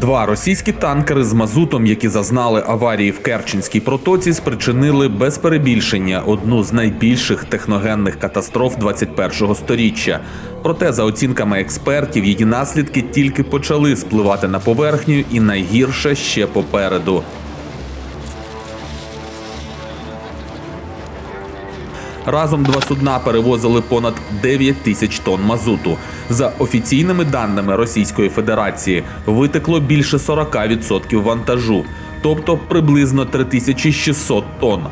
Два російські танкери з мазутом, які зазнали аварії в Керченській протоці, спричинили без перебільшення одну з найбільших техногенних катастроф 21-го сторіччя. Проте, за оцінками експертів, її наслідки тільки почали спливати на поверхню, і найгірше ще попереду. Разом два судна перевозили понад 9 тисяч тонн мазуту. За офіційними даними Російської Федерації, витекло більше 40% вантажу, тобто приблизно 3600 тонн.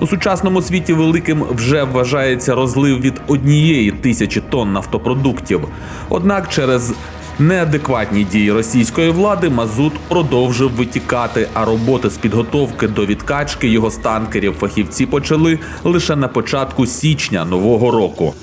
У сучасному світі великим вже вважається розлив від однієї тисячі тонн нафтопродуктів. Однак через неадекватні дії російської влади мазут продовжив витікати, а роботи з підготовки до відкачки його з танкерів фахівці почали лише на початку січня нового року.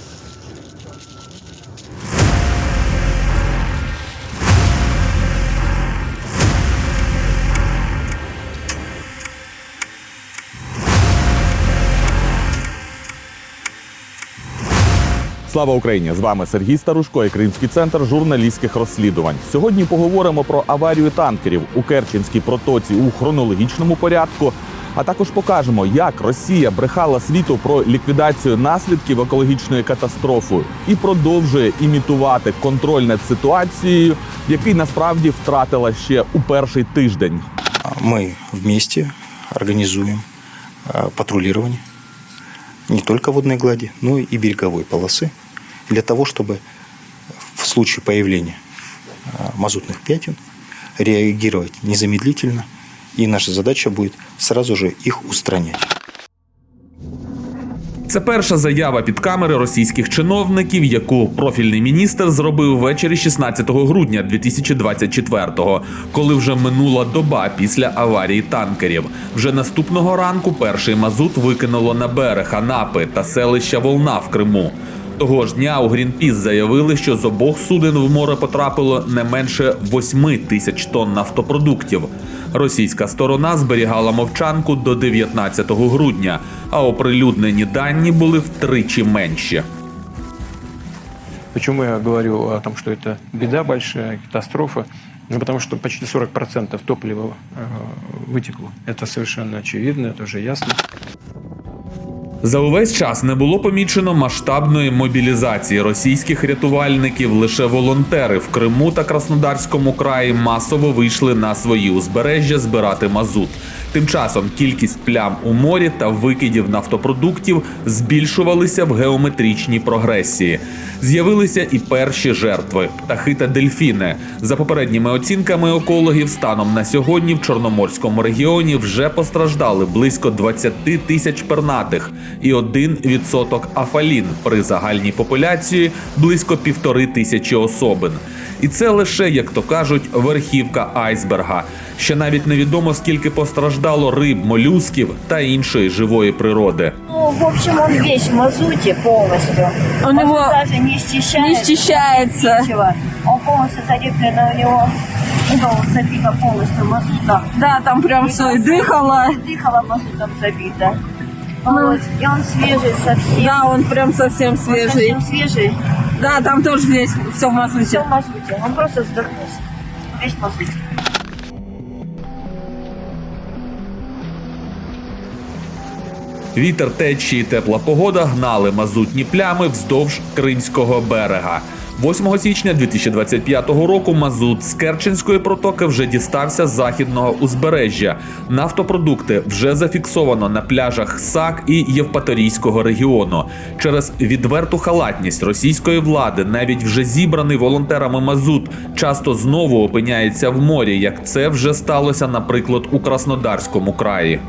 Слава Україні! З вами Сергій Старушко і Кримський центр журналістських розслідувань. Сьогодні поговоримо про аварію танкерів у Керченській протоці у хронологічному порядку. А також покажемо, як Росія брехала світу про ліквідацію наслідків екологічної катастрофи і продовжує імітувати контроль над ситуацією, який насправді втратила ще у перший тиждень. Мы вместе организуем э, патрулирование не только водной глади, но и береговой полосы для того, чтобы в случае появления э, мазутных пятен реагировать незамедлительно. И наша задача будет сразу же их устранять. Це перша заява під камери російських чиновників, яку профільний міністр зробив ввечері 16 грудня 2024-го, коли вже минула доба після аварії танкерів. Вже наступного ранку перший мазут викинуло на берег Анапи та селища Волна в Криму. Того ж дня у Грінпіс заявили, що з обох суден в море потрапило не менше 8 тисяч тонн нафтопродуктів. Російська сторона зберігала мовчанку до 19 грудня, а оприлюднені дані були втричі менші. Почему я говорю о том, что это беда большая, катастрофа? Ну, потому что почти 40% топлива э, вытекло. Это совершенно очевидно, это уже ясно. За увесь час не було помічено масштабної мобілізації російських рятувальників. Лише волонтери в Криму та Краснодарському краї масово вийшли на свої узбережжя збирати мазут. Тим часом кількість плям у морі та викидів нафтопродуктів збільшувалися в геометричній прогресії. З'явилися і перші жертви птахи та дельфіни. За попередніми оцінками екологів, станом на сьогодні в Чорноморському регіоні вже постраждали близько 20 тисяч пернатих і 1% афалін при загальній популяції близько півтори тисячі особин. І це лише, як то кажуть, верхівка айсберга. Ще навіть невідомо скільки постраждало риб, молюсків та іншої живої природи. Ну, в общем, он весь в мазуте полностью. Он Мазут его даже не счищается. не счищается. Ничего. Он полностью залеплен у него. Ну, забито полностью мазутом. Да, там прям все и дыхало. Дыхало мазутом забито. Вот. И он свежий совсем. Да, он прям совсем Он свежий. совсем свежий. Да, там тоже здесь все в Все в мазуте. Он просто вздохнулся. Весь в мазуте. Вітер течії, тепла погода гнали мазутні плями вздовж Кримського берега. 8 січня 2025 року мазут з Керченської протоки вже дістався з західного узбережжя. Нафтопродукти вже зафіксовано на пляжах САК і Євпаторійського регіону. Через відверту халатність російської влади навіть вже зібраний волонтерами мазут часто знову опиняється в морі, як це вже сталося, наприклад, у Краснодарському краї.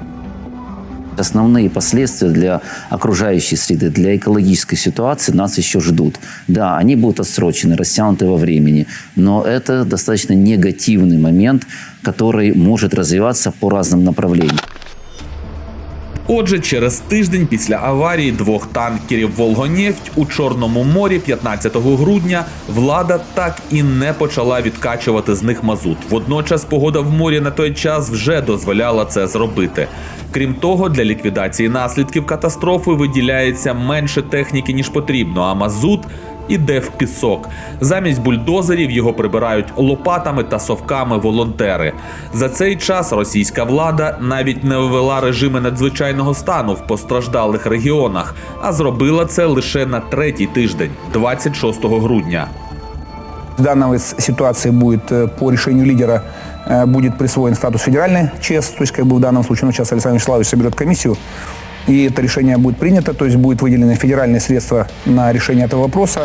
Основные последствия для окружающей среды, для экологической ситуации нас еще ждут. Да, они будут отсрочены, растянуты во времени, но это достаточно негативный момент, который может развиваться по разным направлениям. Отже, через тиждень після аварії двох танкерів Волгонефть у Чорному морі 15 грудня влада так і не почала відкачувати з них мазут. Водночас погода в морі на той час вже дозволяла це зробити. Крім того, для ліквідації наслідків катастрофи виділяється менше техніки ніж потрібно, а мазут іде в пісок. Замість бульдозерів його прибирають лопатами та совками волонтери. За цей час російська влада навіть не ввела режими надзвичайного стану в постраждалих регіонах, а зробила це лише на третій тиждень, 26 грудня. В данной с- ситуации будет э, по решению лидера э, будет присвоен статус федеральной ЧС, то есть как бы в данном случае, ну, сейчас Александр Вячеславович соберет комиссию, и это решение будет принято, то есть будут выделены федеральные средства на решение этого вопроса.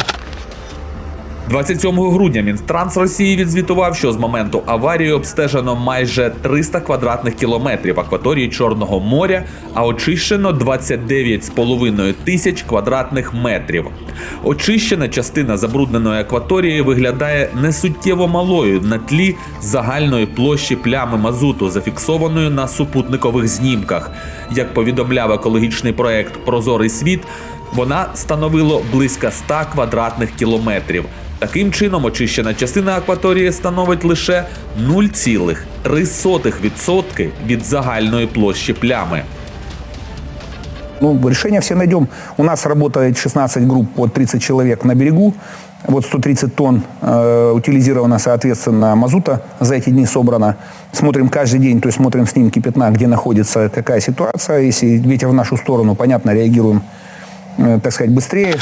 27 грудня Мінтранс Росії відзвітував, що з моменту аварії обстежено майже 300 квадратних кілометрів акваторії Чорного моря, а очищено 29,5 тисяч квадратних метрів. Очищена частина забрудненої акваторії виглядає несуттєво малою на тлі загальної площі плями мазуту, зафіксованої на супутникових знімках. Як повідомляв екологічний проект Прозорий світ, вона становило близько 100 квадратних кілометрів. Таким чином, очищена частина акваторії становить лише 0,3% від загальної площі плями. Ну, решение все найдем. У нас работает 16 групп по 30 человек на берегу. Вот 130 тонн э, утилизировано, соответственно, мазута за эти дни собрано. Смотрим каждый день, то есть смотрим снимки пятна, где находится какая ситуация. Если ветер в нашу сторону, понятно, реагируем, э, так сказать, быстрее.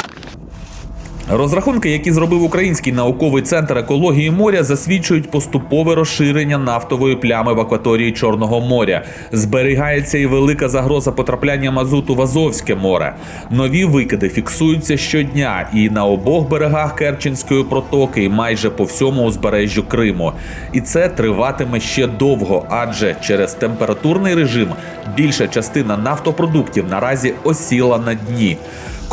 Розрахунки, які зробив Український науковий центр екології моря, засвідчують поступове розширення нафтової плями в акваторії Чорного моря. Зберігається і велика загроза потрапляння мазуту в Азовське море. Нові викиди фіксуються щодня і на обох берегах Керченської протоки, і майже по всьому узбережжю Криму. І це триватиме ще довго, адже через температурний режим більша частина нафтопродуктів наразі осіла на дні.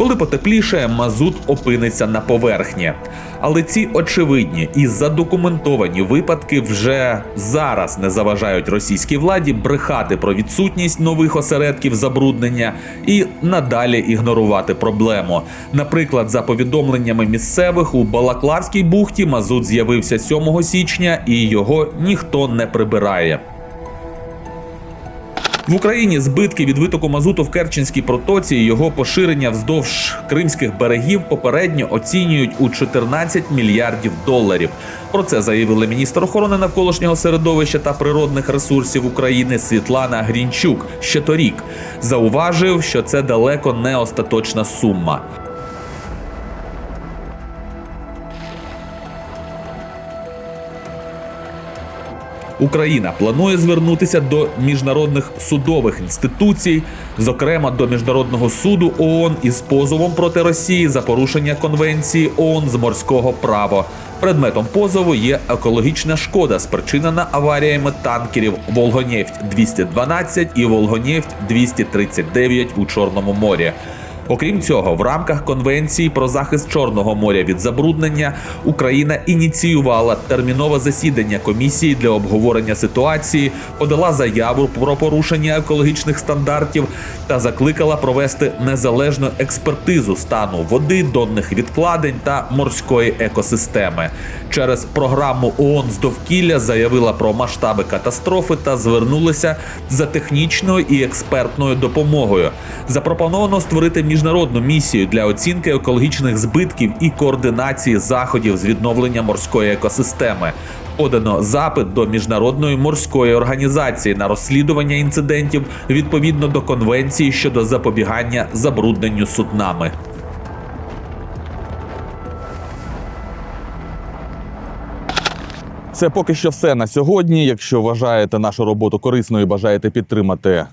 Коли потепліше, мазут опиниться на поверхні. Але ці очевидні і задокументовані випадки вже зараз не заважають російській владі брехати про відсутність нових осередків забруднення і надалі ігнорувати проблему. Наприклад, за повідомленнями місцевих у Балаклавській бухті мазут з'явився 7 січня і його ніхто не прибирає. В Україні збитки від витоку мазуту в Керченській протоці і його поширення вздовж кримських берегів попередньо оцінюють у 14 мільярдів доларів. Про це заявили міністр охорони навколишнього середовища та природних ресурсів України Світлана Грінчук ще торік. Зауважив, що це далеко не остаточна сума. Україна планує звернутися до міжнародних судових інституцій, зокрема до міжнародного суду ООН із позовом проти Росії за порушення конвенції ООН з морського права. Предметом позову є екологічна шкода, спричинена аваріями танкерів Волгонефть 212 і Волгонефть 239 у Чорному морі. Окрім цього, в рамках конвенції про захист Чорного моря від забруднення Україна ініціювала термінове засідання комісії для обговорення ситуації, подала заяву про порушення екологічних стандартів та закликала провести незалежну експертизу стану води, донних відкладень та морської екосистеми. Через програму ООН з довкілля заявила про масштаби катастрофи та звернулася за технічною і експертною допомогою. Запропоновано створити міжнародну місію для оцінки екологічних збитків і координації заходів з відновлення морської екосистеми. Подано запит до міжнародної морської організації на розслідування інцидентів відповідно до конвенції щодо запобігання забрудненню суднами. Це поки що все на сьогодні. Якщо вважаєте нашу роботу корисною і бажаєте підтримати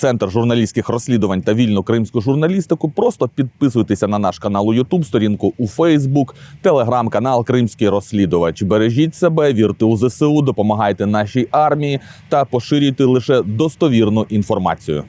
центр журналістських розслідувань та вільну кримську журналістику, просто підписуйтеся на наш канал у YouTube, сторінку у Facebook, телеграм-канал Кримський розслідувач. Бережіть себе, вірте у ЗСУ, допомагайте нашій армії та поширюйте лише достовірну інформацію.